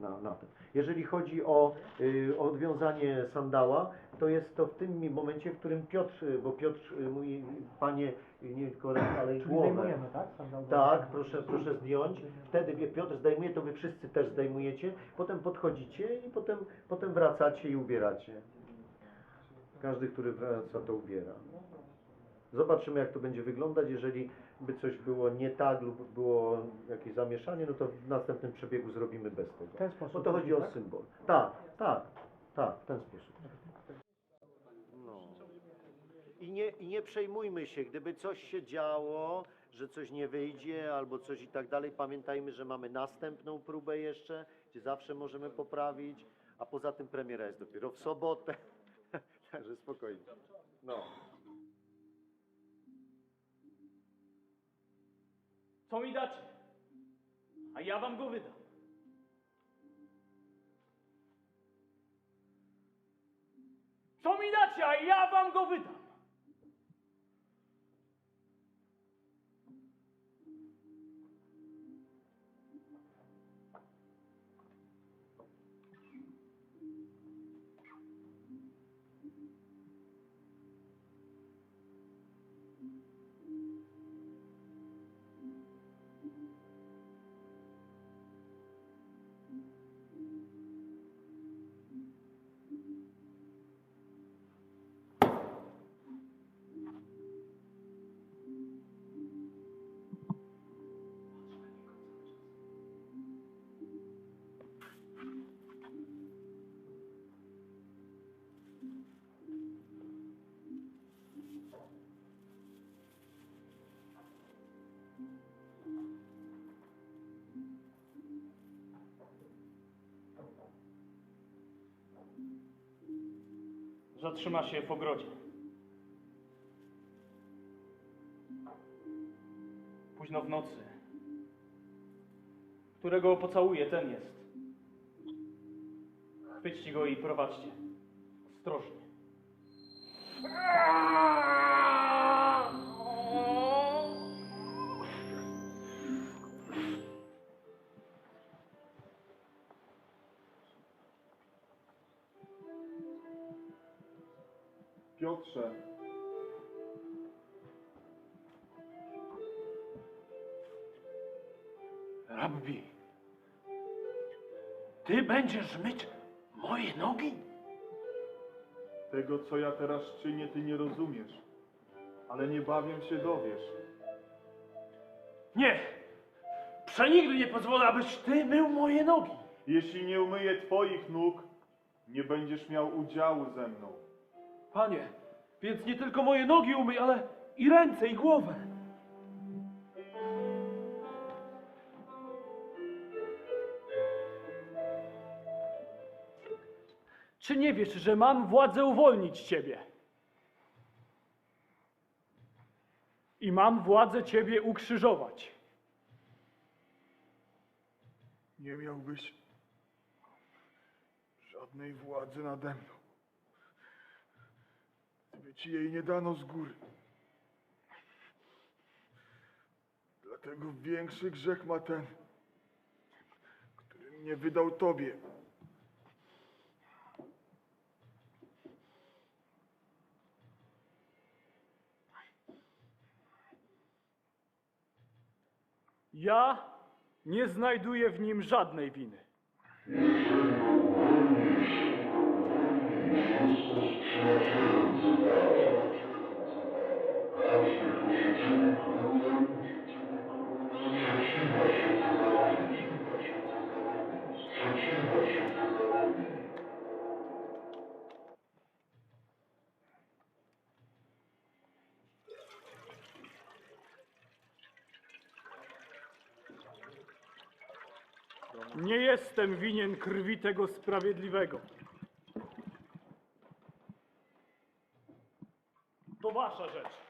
na, na tym. Jeżeli chodzi o y, odwiązanie sandała, to jest to w tym momencie, w którym Piotr, y, bo Piotr y, mówi, panie, nie tylko rękę, ale i Czyli głowę. zdejmujemy, tak? Sandał Tak, proszę, proszę zdjąć. Wtedy wie- Piotr zdejmuje, to wy wszyscy też zdejmujecie. Potem podchodzicie i potem, potem wracacie i ubieracie. Każdy, który wraca, to ubiera. Zobaczymy, jak to będzie wyglądać. Jeżeli by coś było nie tak lub było jakieś zamieszanie, no to w następnym przebiegu zrobimy bez tego. W ten sposób. Bo to chodzi o tak? symbol. Tak, tak, tak, w ten sposób. No. I nie, I nie przejmujmy się, gdyby coś się działo, że coś nie wyjdzie albo coś i tak dalej. Pamiętajmy, że mamy następną próbę jeszcze, gdzie zawsze możemy poprawić, a poza tym premiera jest dopiero w sobotę. Także spokojnie. No. Co mi dacie? A ja wam go wydam. Co mi dacie, a ja wam go wydam. Zatrzyma się w ogrodzie. Późno w nocy. Którego pocałuje, ten jest. Chwyćcie go i prowadźcie. Piotrze, Rabbi, ty będziesz myć moje nogi? tego co ja teraz czynię, ty nie rozumiesz, ale niebawem się dowiesz. Nie! Przenigdy nie pozwolę, abyś ty mył moje nogi. Jeśli nie umyję twoich nóg, nie będziesz miał udziału ze mną. Panie, więc nie tylko moje nogi umyj, ale i ręce, i głowę. Czy nie wiesz, że mam władzę uwolnić ciebie? I mam władzę ciebie ukrzyżować. Nie miałbyś żadnej władzy nade mną. Gdyby ci jej nie dano z góry. Dlatego większy grzech ma ten, który mnie wydał tobie. Ja nie znajduję w nim żadnej winy. Nie jestem winien krwi tego sprawiedliwego. To wasza rzecz.